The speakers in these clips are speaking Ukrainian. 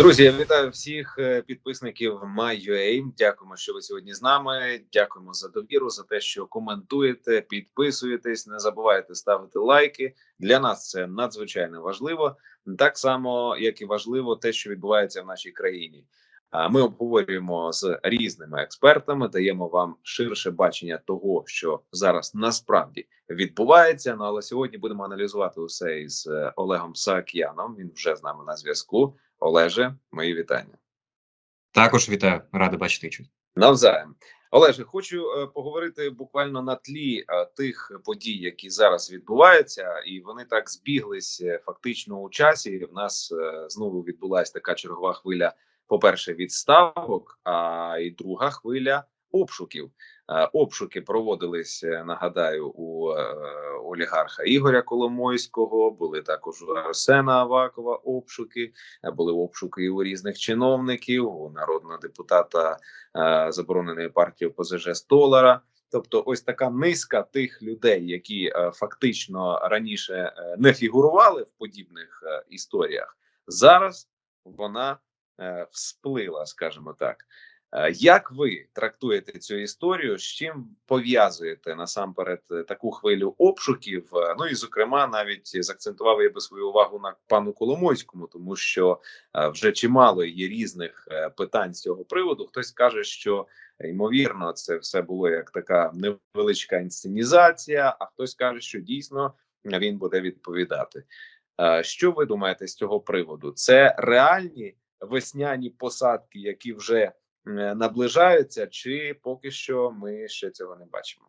Друзі, я вітаю всіх е, підписників My.ua. Дякуємо, що ви сьогодні з нами. Дякуємо за довіру, за те, що коментуєте, підписуєтесь. Не забувайте ставити лайки. Для нас це надзвичайно важливо, так само як і важливо те, що відбувається в нашій країні. Ми обговорюємо з різними експертами, даємо вам ширше бачення того, що зараз насправді відбувається. Ну але сьогодні будемо аналізувати усе із е, Олегом Саакяном. Він вже з нами на зв'язку. Олеже, мої вітання. Також вітаю, радий бачити і чути. Навзаєм. Олеже, хочу е, поговорити буквально на тлі е, тих подій, які зараз відбуваються, і вони так збіглись е, фактично у часі. В нас знову відбулася така чергова хвиля. По перше, відставок, а і друга хвиля обшуків. Е, Обшуки проводились, е, нагадаю, у е, олігарха Ігоря Коломойського. Були також у Арсена Авакова обшуки. Були обшуки у різних чиновників, у народного депутата забороненої партії ОПЗЖ Столара. Тобто, ось така низка тих людей, які фактично раніше не фігурували в подібних історіях, зараз вона всплила, скажімо так. Е, Як ви трактуєте цю історію? З чим пов'язуєте насамперед е, таку хвилю обшуків? Е, Ну і зокрема, навіть закцентував я би свою увагу на пану Коломойському, тому що вже чимало є різних питань з цього приводу. Хтось каже, що ймовірно це все було як така невеличка інсценізація, а хтось каже, що дійсно він буде відповідати. Що ви думаєте з цього приводу? Це реальні весняні посадки, які вже наближаються, чи поки що ми ще цього не бачимо?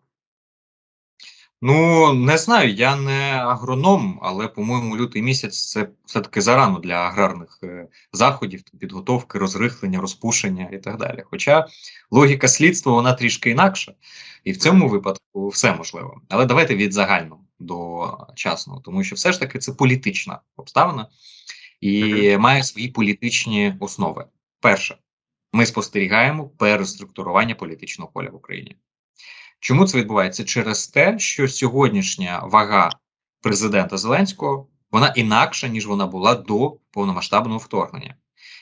Ну не знаю, я не агроном, але по-моєму лютий місяць це все таки зарано для аграрних е, заходів, підготовки, розрихлення, розпушення і так далі. Хоча логіка слідства вона трішки інакша, і в цьому випадку все можливо. Але давайте від загального до частного, тому що все ж таки це політична обставина і має свої політичні основи. Перше, ми спостерігаємо переструктурування політичного поля в Україні. Чому це відбувається? Через те, що сьогоднішня вага президента Зеленського вона інакша, ніж вона була до повномасштабного вторгнення.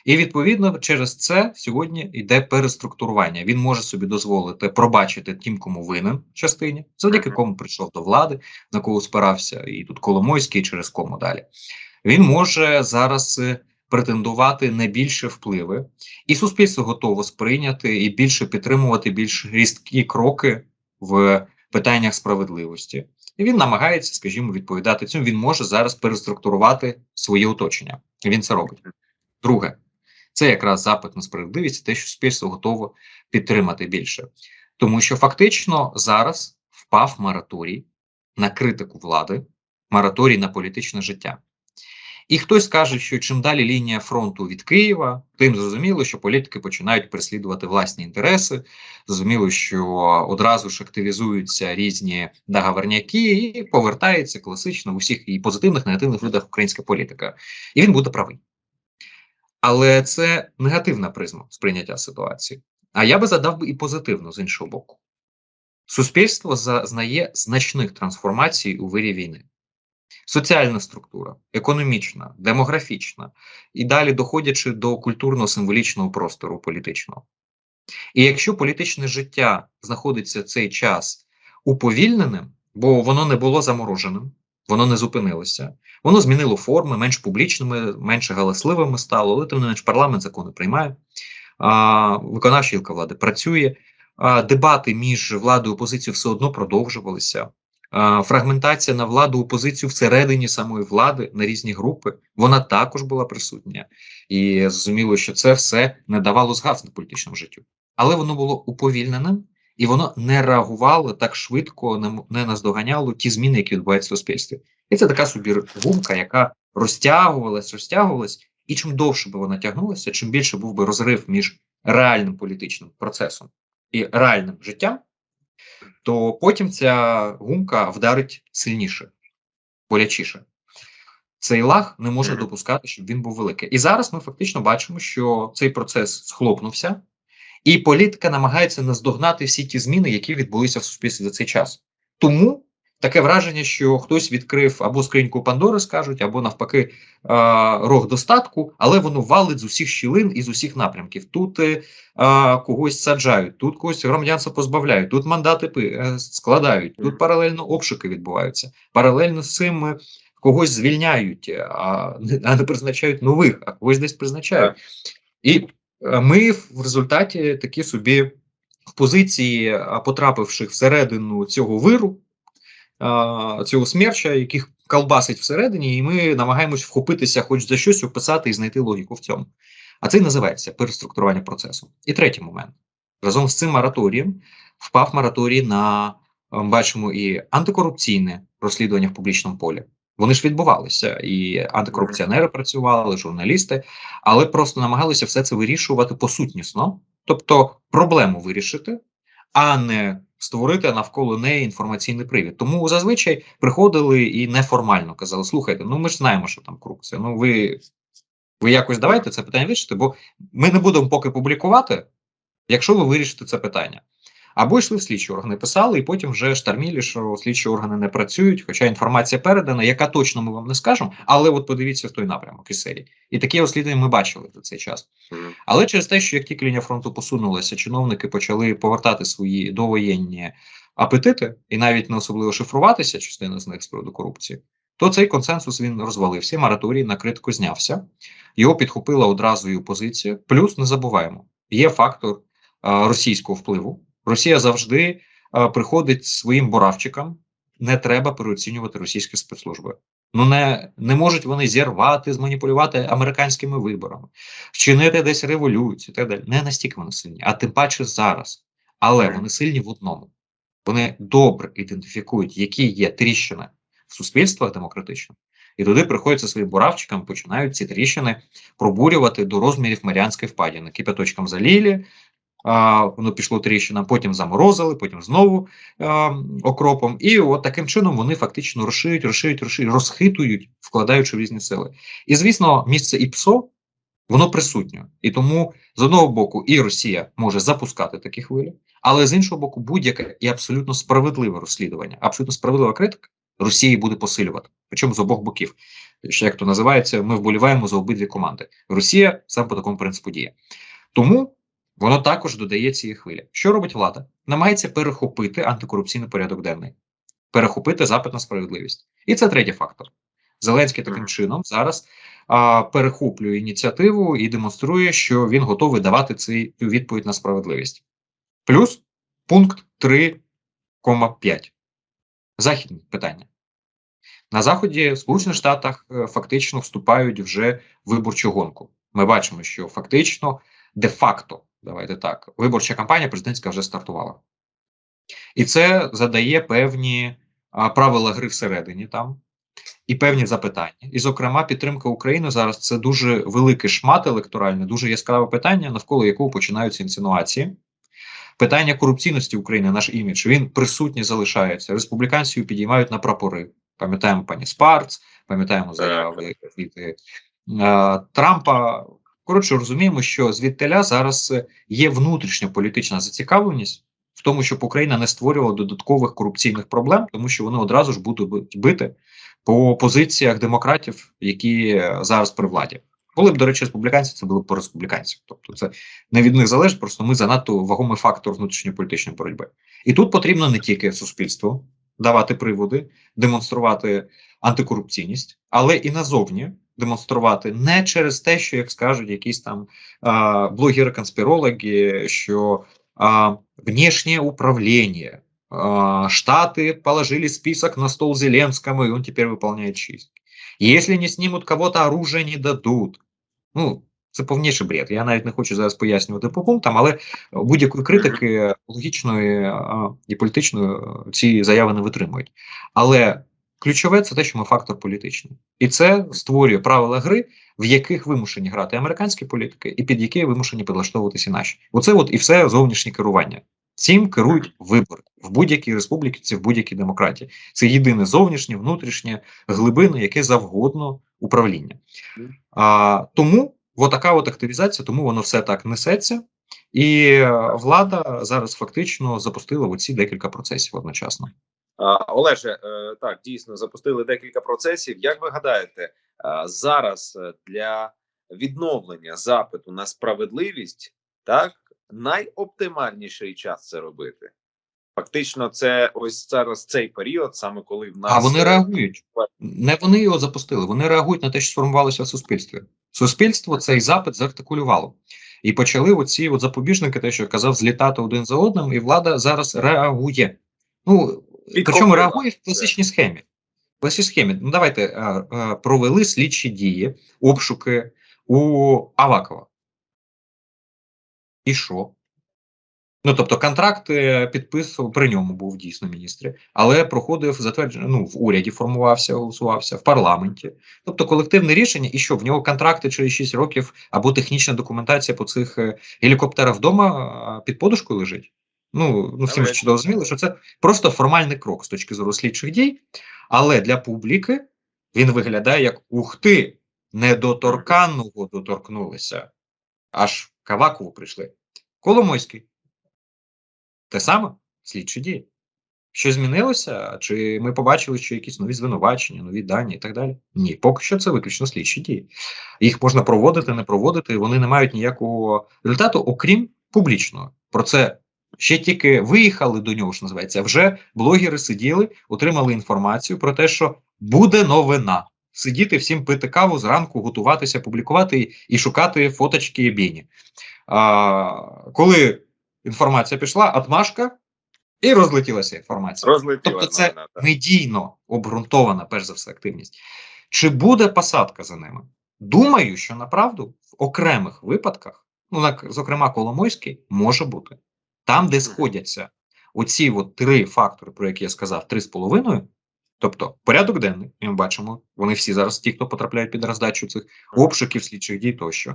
І відповідно через це сьогодні йде переструктурування. Він може собі дозволити пробачити тим, кому винен частині, завдяки кому прийшов до влади, на кого спирався, і тут Коломойський, і через кому далі. Він може зараз е, претендувати на більше впливи, і суспільство готово сприйняти і більше підтримувати більш різкі кроки в питаннях справедливості. І він намагається, скажімо, відповідати цьому. Він може зараз переструктурувати своє оточення. Він це робить. Друге, це якраз запит на справедливість, те, що суспільство готово підтримати більше, тому що фактично зараз впав мораторій на критику влади, мораторій на політичне життя. І хтось каже, що чим далі лінія фронту від Києва, тим зрозуміло, що політики починають переслідувати власні інтереси. Зрозуміло, що одразу ж активізуються різні договорняки і повертається класично в усіх і позитивних, негативних видах українська політика. І він буде правий. Але це негативна призма сприйняття ситуації. А я би задав би і позитивно з іншого боку. Суспільство зазнає значних трансформацій у вирі війни соціальна структура, економічна, демографічна, і далі доходячи до культурно-символічного простору політичного. І якщо політичне життя знаходиться цей час уповільненим, бо воно не було замороженим, воно не зупинилося, воно змінило форми, менш публічними, менш галасливими стало, але тим не менш парламент закони приймає, а, виконавча гілка влади працює, а, дебати між владою і опозицією все одно продовжувалися фрагментація на владу опозицію всередині самої влади на різні групи, вона також була присутня, і зрозуміло, що це все не давало згаснути політичному життю, але воно було уповільненим і воно не реагувало так швидко, не, наздоганяло ті зміни, які відбуваються в суспільстві. І це така собі гумка, яка розтягувалась, розтягувалась, і чим довше би вона тягнулася, чим більше був би розрив між реальним політичним процесом і реальним життям то потім ця гумка вдарить сильніше, болячіше. Цей лаг не може допускати, щоб він був великий. І зараз ми фактично бачимо, що цей процес схлопнувся, і політика намагається наздогнати всі ті зміни, які відбулися в суспільстві за цей час. Тому таке враження, що хтось відкрив або скриньку Пандори, скажуть, або навпаки рог достатку, але воно валить з усіх щілин і з усіх напрямків. Тут е, когось саджають, тут когось громадянства позбавляють, тут мандати е, складають, тут паралельно обшуки відбуваються. Паралельно з цим е, когось звільняють, а не, призначають нових, а когось десь призначають. І ми в результаті такі собі в позиції, потрапивши всередину цього виру, цього смерча, яких колбасить всередині, і ми намагаємось вхопитися хоч за щось, описати і знайти логіку в цьому. А це і називається переструктурування процесу. І третій момент. Разом з цим мораторієм впав мораторій на е, бачимо і антикорупційне розслідування в публічному полі. Вони ж відбувалися, і антикорупціонери працювали, журналісти, але просто намагалися все це вирішувати посутнісно, тобто проблему вирішити, а не створити навколо неї інформаційний привід. Тому зазвичай приходили і неформально казали: слухайте, ну ми ж знаємо, що там корупція. Ну ви, ви якось давайте це питання вирішити, бо ми не будемо поки публікувати, якщо ви вирішите це питання. Або йшли в слідчі органи, писали, і потім вже штармілі, що слідчі органи не працюють, хоча інформація передана, яка точно ми вам не скажемо, але от подивіться в той напрямок із серії. І такі розслідування ми бачили за цей час. Але через те, що як тільки лінія фронту посунулася, чиновники почали повертати свої довоєнні апетити і навіть не особливо шифруватися, частина з них з приводу корупції, то цей консенсус він розвалився. Мораторій на критику знявся. Його підхопила одразу і опозиція. Плюс не забуваємо, є фактор а, російського впливу. Росія завжди приходить своїм боравчикам. Не треба переоцінювати російські спецслужби. Ну не, не можуть вони зірвати, зманіпулювати американськими виборами, вчинити десь революцію так далі. Не настільки вони сильні, а тим паче зараз. Але вони сильні в одному. Вони добре ідентифікують, які є тріщини в суспільствах демократичних, і туди приходять зі своїм буравчиком, починають ці тріщини пробурювати до розмірів Маріанської впадіни. Кипяточком залілі, воно пішло тріщинам, потім заморозили, потім знову а, окропом. І от таким чином вони фактично розширюють, розширюють, розширюють, розхитують, вкладаючи в різні сили. І звісно, місце ІПСО воно присутнє. І тому з одного боку і Росія може запускати такі хвилі, але з іншого боку, будь-яке і абсолютно справедливе розслідування, абсолютно справедлива критика Росії буде посилювати, причому з обох боків. Ще як то називається, ми вболіваємо за обидві команди. Росія саме по такому принципу діє. Тому воно також додає цієї хвилі. Що робить влада? Намагається перехопити антикорупційний порядок денний, перехопити запит на справедливість. І це третій фактор. Зеленський таким чином зараз а, перехоплює ініціативу і демонструє, що він готовий давати цю відповідь на справедливість. Плюс пункт 3,5. Західні питання. На Заході, в Сполучених Штатах, е, фактично вступають вже в виборчу гонку. Ми бачимо, що фактично, де-факто, давайте так, виборча кампанія президентська вже стартувала. І це задає певні а, правила гри всередині там і певні запитання. І, зокрема, підтримка України зараз це дуже великий шмат електоральний, дуже яскраве питання, навколо якого починаються інсинуації. Питання корупційності України, наш імідж, він присутній залишається. Республіканців підіймають на прапори. Пам'ятаємо пані Спарц, пам'ятаємо заяви е, Трампа. Коротше, розуміємо, що звідтиля зараз е, є внутрішня політична зацікавленість в тому, щоб Україна не створювала додаткових корупційних проблем, тому що вони одразу ж будуть бити по позиціях демократів, які е, зараз при владі. Були б, до речі, республіканці, це було б по республіканців. Тобто, це не від них залежить, просто ми занадто вагомий фактор внутрішньої політичної боротьби. І тут потрібно не тільки суспільству давати приводи, демонструвати антикорупційність, але і назовні демонструвати не через те, що як скажуть якісь там блогери-конспірологи, що управление, а, Штаты положили список на стол Зеленскому, и он теперь выполняет чистки. Если не снимут кого-то, оружие не дадут. Ну, це повніший бред. Я навіть не хочу зараз пояснювати по пунктам, але будь-якої критики логічної і політичної ці заяви не витримують. Але ключове це те, що ми фактор політичний, і це створює правила гри, в яких вимушені грати американські політики, і під які вимушені підлаштовуватися наші. Оце от і все зовнішнє керування. Цим керують вибори в будь-якій республіці, в будь-якій демократії. Це єдине зовнішнє, внутрішнє, глибинне, яке завгодно управління. А, Тому от така от активізація, тому воно все так несеться, і е, влада зараз фактично запустила оці декілька процесів одночасно. Олеже, е, так дійсно запустили декілька процесів. Як ви гадаєте, е, зараз е, для відновлення запиту на справедливість так найоптимальніший час це робити? Фактично, це ось зараз цей період, саме коли в нас А вони реагують. Не вони його запустили, вони реагують на те, що сформувалося в суспільстві. Суспільство цей запит заартикулювало. І почали оці от запобіжники, те, що я казав, злітати один за одним, і влада зараз реагує. Ну. Причому реагує в класичній схемі. В класичній схемі. Ну, давайте е, е, провели слідчі дії, обшуки у Авакова. І що? Ну, тобто, контракт е, підписував при ньому був дійсно міністрі, але проходив затвердження. Ну, в уряді формувався, голосувався в парламенті. Тобто, колективне рішення, і що в нього контракти через 6 років або технічна документація по цих е, гелікоптерах вдома під подушкою лежить. Ну, ну всім ж чудово зрозуміло, що це просто формальний крок з точки зору слідчих дій, але для публіки він виглядає як ух ти, недоторканного доторкнулися. Аж Кавакову прийшли. Коломойський. Те саме слідчі дії. Що змінилося? Чи ми побачили, що якісь нові звинувачення, нові дані і так далі? Ні, поки що це виключно слідчі дії. Їх можна проводити, не проводити, вони не мають ніякого результату, окрім публічного. Про це ще тільки виїхали до нього, що називається. Вже блогери сиділи, отримали інформацію про те, що буде новина. Сидіти всім пити каву зранку, готуватися, публікувати і, шукати фоточки і біні. А, коли інформація пішла, отмашка, і розлетілася інформація. розлетіла Тобто це новина, медійно обґрунтована, перш за все, активність. Чи буде посадка за ними? Думаю, що направду в окремих випадках, ну зокрема, Коломойський, може бути. Там, де сходяться оці от три фактори, про які я сказав, три з половиною. Тобто порядок денний, і ми бачимо, вони всі зараз, ті, хто потрапляють під роздачу цих обшуків, слідчих дій тощо.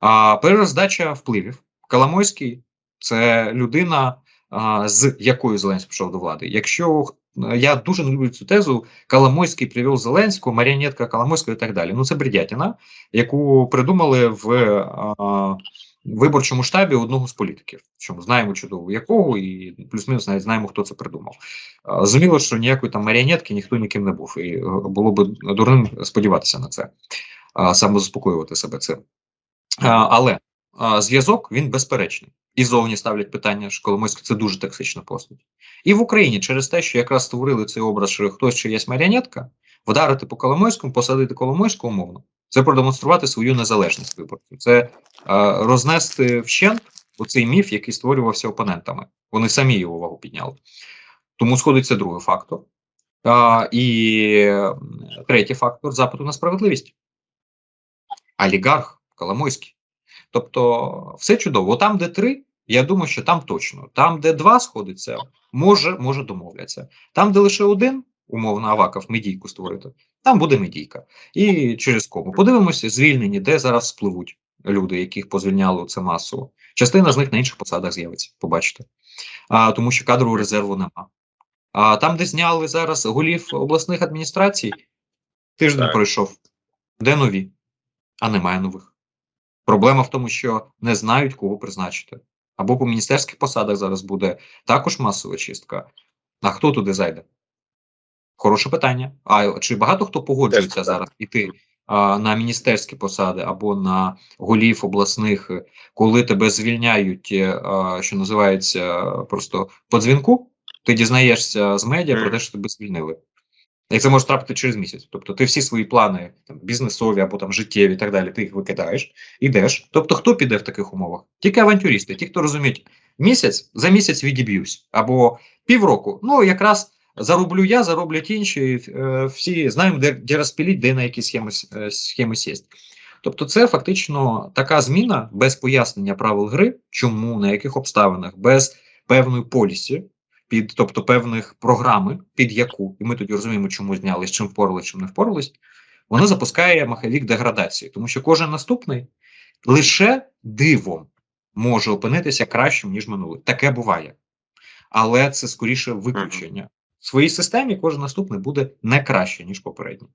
А перероздача впливів. Коломойський це людина, а, з якою Зеленський пішов до влади. Якщо я дуже не люблю цю тезу, Коломойський привів Зеленського, маріонетка Коломойського і так далі. Ну це бредятіна, яку придумали в а, виборчому штабі одного з політиків. що ми знаємо чудово якого, і плюс-мінус навіть знаємо, хто це придумав. Зуміло, що ніякої там маріонетки ніхто ніким не був, і е, було б дурним сподіватися на це, самозаспокоювати себе цим. Але зв'язок він безперечний. І зовні ставлять питання, що Коломойський це дуже токсична постать. І в Україні через те, що якраз створили цей образ, що хтось ще є маріонетка, вдарити по Коломойському, посадити Коломойського умовно, це продемонструвати свою незалежність виборців. Це е, рознести вщент оцей міф, який створювався опонентами. Вони самі його увагу підняли. Тому сходиться другий фактор. А, і третій фактор запиту на справедливість. Олігарх Коломойський. Тобто, все чудово. Там, де три, я думаю, що там точно. Там, де два сходиться, може, може домовляться. Там, де лише один, умовно, Аваков медійку створити, там буде медійка. І через кому. Подивимося, звільнені, де зараз спливуть люди, яких позвільняли це масово. Частина з них на інших посадах з'явиться, побачите. А, тому що кадрового резерву нема. А там, де зняли зараз голів обласних адміністрацій, тиждень Так. пройшов. Де нові? А немає нових. Проблема в тому, що не знають, кого призначити. Або по міністерських посадах зараз буде також масова чистка. А хто туди зайде? Хороше питання. А чи багато хто погоджується Теж зараз іти а, на міністерські посади або на голів обласних, коли тебе звільняють, е, а, що називається просто по дзвінку, ти дізнаєшся з медіа про те, що тебе звільнили. І це може трапити через місяць. Тобто ти всі свої плани там, бізнесові або там життєві і так далі, ти їх викидаєш, ідеш. Тобто, хто піде в таких умовах? Тільки авантюристи, ті, хто розуміють, місяць за місяць відіб'юсь, або півроку. Ну якраз зароблю я, зароблять інші. е, всі знаємо, де, де розпіліть, де на які схеми, е, схеми сість. Тобто, це фактично така зміна без пояснення правил гри, чому, на яких обставинах, без певної полісі, під, тобто певних програми, під яку, і ми тоді розуміємо, чому зняли, з чим впорались, чим не впорались, воно запускає маховік деградації, тому що кожен наступний лише дивом може опинитися кращим, ніж минулий. Таке буває. Але це скоріше виключення. В своїй системі кожен наступний буде не краще, ніж попередній.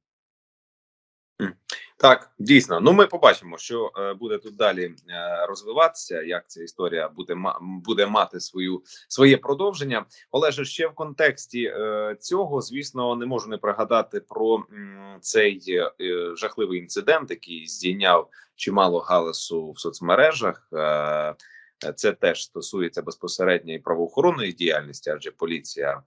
Так, дійсно. Ну, ми побачимо, що е, буде тут далі е, розвиватися. Як ця історія буде буде мати свою своє продовження. Олеже, ще в контексті е, цього, звісно, не можу не пригадати про цей жахливий інцидент, який здійняв чимало галасу в соцмережах. Це теж стосується безпосередньо і правоохоронної діяльності, адже поліція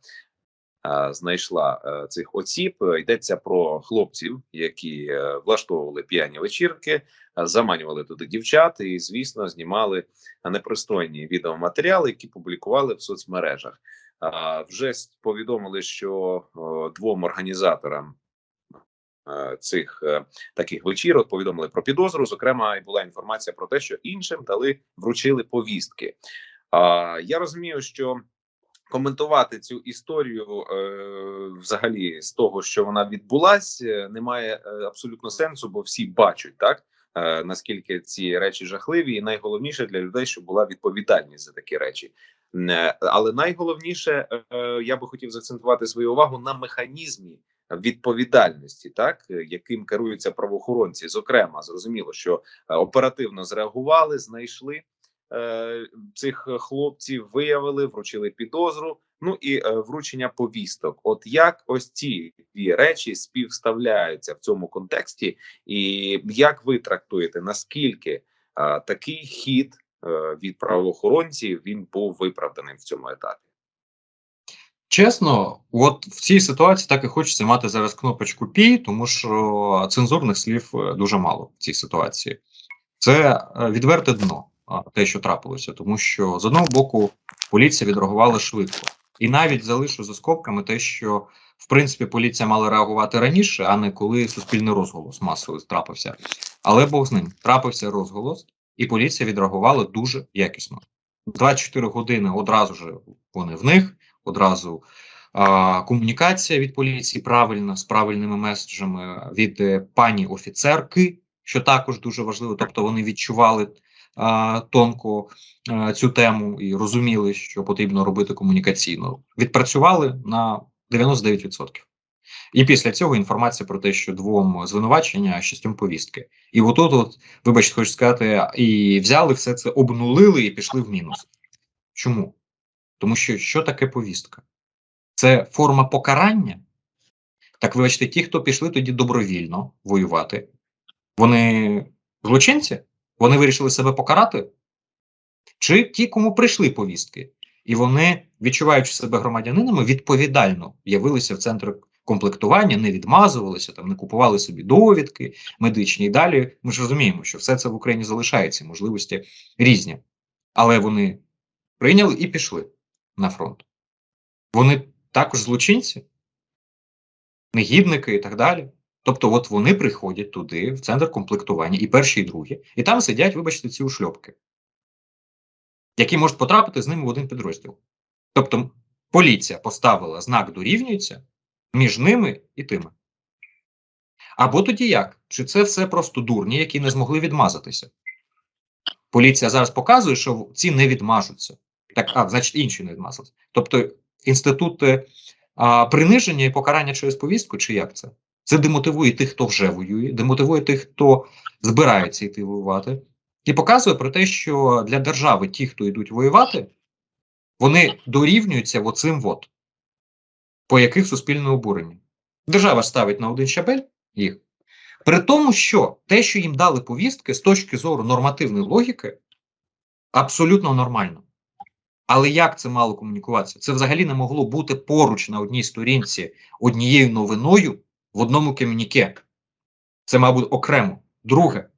знайшла е, цих осіб. Е, Йдеться про хлопців, які е, влаштовували п'яні вечірки, е, заманювали туди дівчат, і звісно, знімали непристойні відеоматеріали, які публікували в соцмережах. Е, Вже повідомили, що е, двом організаторам. е, Цих е, таких вечірок повідомили про підозру. Зокрема, і була інформація про те, що іншим дали вручили повістки. Я розумію, що коментувати цю історію е, взагалі з того, що вона відбулась, е, немає е, абсолютно сенсу, бо всі бачать так. е, Наскільки ці речі жахливі, і найголовніше для людей, щоб була відповідальність за такі речі. Але найголовніше я би хотів заакцентувати свою увагу на механізмі відповідальності, так яким керуються правоохоронці. Зокрема, зрозуміло, що оперативно зреагували, знайшли цих хлопців, виявили, вручили підозру. Ну і е, вручення повісток. От як ось ці дві речі співставляються в цьому контексті, і як ви трактуєте, наскільки е, такий хід е, від правоохоронців він був виправданим в цьому етапі? Чесно, от в цій ситуації так і хочеться мати зараз кнопочку пі, тому що цензурних слів е, дуже мало в цій ситуації. Це е, відверте дно, те, що трапилося, тому що з одного боку поліція відреагувала швидко, і навіть залишу за скобками те, що в принципі поліція мала реагувати раніше, а не коли суспільний розголос масовий трапився. Але Бог з ним трапився розголос, і поліція відреагувала дуже якісно. 24 години одразу ж вони в них одразу а, комунікація від поліції правильна з правильними меседжами від е, пані офіцерки, що також дуже важливо. Тобто вони відчували тонко цю тему і розуміли, що потрібно робити комунікаційно. Відпрацювали на 99%. І після цього інформація про те, що двом звинувачення, шістьом повістки. І отут, от, вибачте, хочу сказати, і взяли все це, обнулили і пішли в мінус. Чому? Тому що що таке повістка? Це форма покарання. Так вибачте, ті, хто пішли тоді добровільно воювати, вони злочинці? Вони вирішили себе покарати? Чи ті, кому прийшли повістки, і вони, відчуваючи себе громадянинами, відповідально явилися в центр комплектування, не відмазувалися, там не купували собі довідки медичні і далі. Ми ж розуміємо, що все це в Україні залишається, можливості різні. Але вони прийняли і пішли на фронт. Вони також злочинці, негідники і так далі. Тобто, от вони приходять туди, в центр комплектування, і перші, і другі, і там сидять, вибачте, ці ушльопки, які можуть потрапити з ними в один підрозділ. Тобто, поліція поставила знак дорівнюється між ними і тими. Або тоді як? Чи це все просто дурні, які не змогли відмазатися? Поліція зараз показує, що ці не відмажуться. Так, а, значить, інші не відмазалися. Тобто, інститут е, а, приниження і покарання через повістку, чи як це? Це демотивує тих, хто вже воює, демотивує тих, хто збирається йти воювати, і показує про те, що для держави ті, хто йдуть воювати, вони дорівнюються оцим от, по яких суспільне обурення. Держава ставить на один щабель їх. При тому, що те, що їм дали повістки з точки зору нормативної логіки, абсолютно нормально. Але як це мало комунікуватися? Це взагалі не могло бути поруч на одній сторінці однією новиною в одному комюніке. Це, мабуть, окремо. Друге,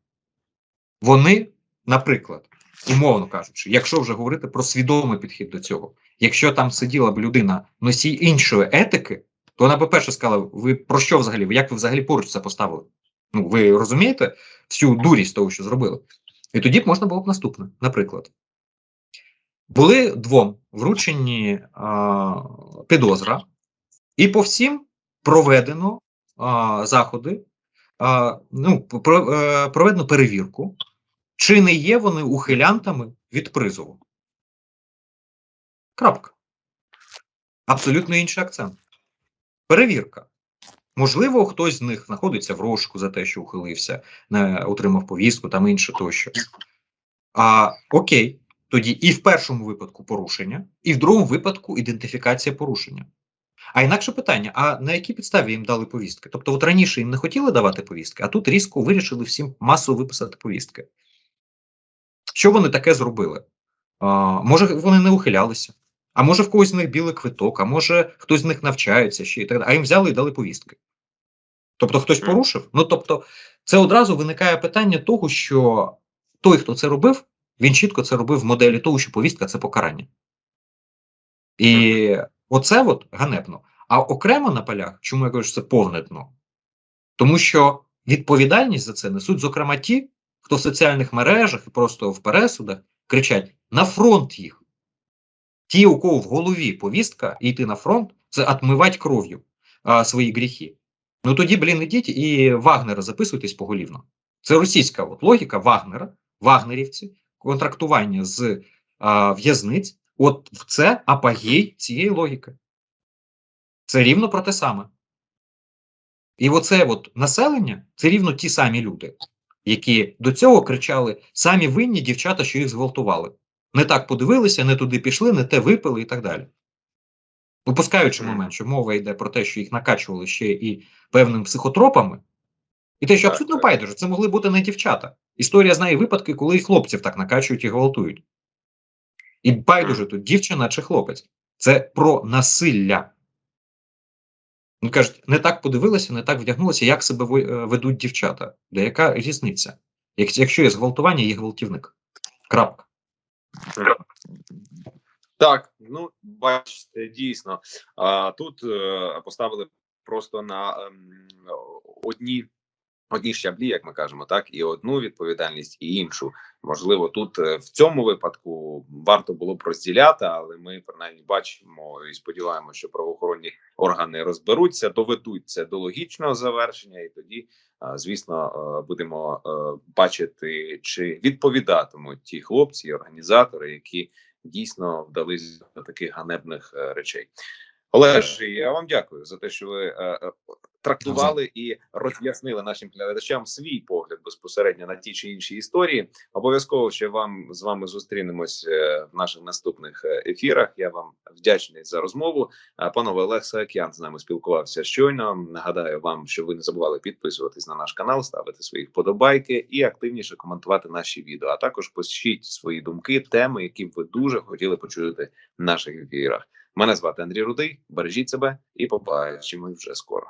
вони, наприклад, умовно кажучи, якщо вже говорити про свідомий підхід до цього, якщо там сиділа б людина носій іншої етики, то вона, по-перше, сказала: ви про що взагалі? Як ви взагалі поруч це поставили? Ну, ви розумієте всю дурість того, що зробили? І тоді б можна було б наступне, наприклад. Були двом вручені а, підозра, і по всім проведено а, заходи, а, ну, про, е, проведено перевірку, чи не є вони ухилянтами від призову. Крапка. Абсолютно інший акцент. Перевірка. Можливо, хтось з них знаходиться в розшуку за те, що ухилився, не отримав повістку, там інше тощо. А окей, тоді і в першому випадку порушення, і в другому випадку ідентифікація порушення. А інакше питання: а на якій підставі їм дали повістки? Тобто, от раніше їм не хотіли давати повістки, а тут різко вирішили всім масово виписати повістки. Що вони таке зробили? А, може, вони не ухилялися, а може в когось з них білий квиток, а може хтось з них навчається ще і так далі. А їм взяли і дали повістки. Тобто хтось порушив? Ну тобто, це одразу виникає питання того, що той, хто це робив, він чітко це робив в моделі того, що повістка це покарання. І оце от ганебно. А окремо на полях, чому я кажу, що це повне дно? Тому що відповідальність за це несуть, зокрема, ті, хто в соціальних мережах і просто в пересудах кричать: на фронт їх. Ті, у кого в голові повістка йти на фронт, це отмивати кров'ю а, свої гріхи. Ну тоді, блін, ідіть і Вагнера записуйтесь поголівно. Це російська от логіка Вагнера, вагнерівці, контрактування з в'язниць. От в це апогей цієї логіки. Це рівно про те саме. І оце от населення це рівно ті самі люди, які до цього кричали самі винні дівчата, що їх зґвалтували. Не так подивилися, не туди пішли, не те випили і так далі. Випускаючи момент, що мова йде про те, що їх накачували ще і певними психотропами, і те, що абсолютно байдуже, це могли бути не дівчата. Історія знає випадки, коли і хлопців так накачують і гвалтують. І байдуже тут дівчина чи хлопець. Це про насилля. Ну, кажуть, не так подивилися, не так вдягнулися, як себе е, ведуть дівчата. Де яка різниця? Якщо є зґвалтування, є гвалтівник. Крапка. Так, ну бачите, дійсно. А тут е, поставили просто на ем, одні. Одні щаблі, як ми кажемо, так і одну відповідальність, і іншу. Можливо, тут е, в цьому випадку варто було б розділяти, але ми принаймні бачимо і сподіваємося, що правоохоронні органи розберуться, доведуть це до логічного завершення, і тоді, звісно, е, будемо е, бачити, чи відповідатимуть ті хлопці і організатори, які дійсно вдались до таких ганебних е, речей. Олеж, я вам дякую за те, що ви е, е, трактували і роз'яснили нашим глядачам свій погляд безпосередньо на ті чи інші історії. Обов'язково ще вам з вами зустрінемось е, в наших наступних ефірах. Я вам вдячний за розмову. Панове Олег Саакян з нами спілкувався щойно. Нагадаю вам, що ви не забували підписуватись на наш канал, ставити свої вподобайки і активніше коментувати наші відео. А також пишіть свої думки, теми, які б ви дуже хотіли почути в наших ефірах. Мене звати Андрій Рудий. Бережіть себе і побачимось вже скоро.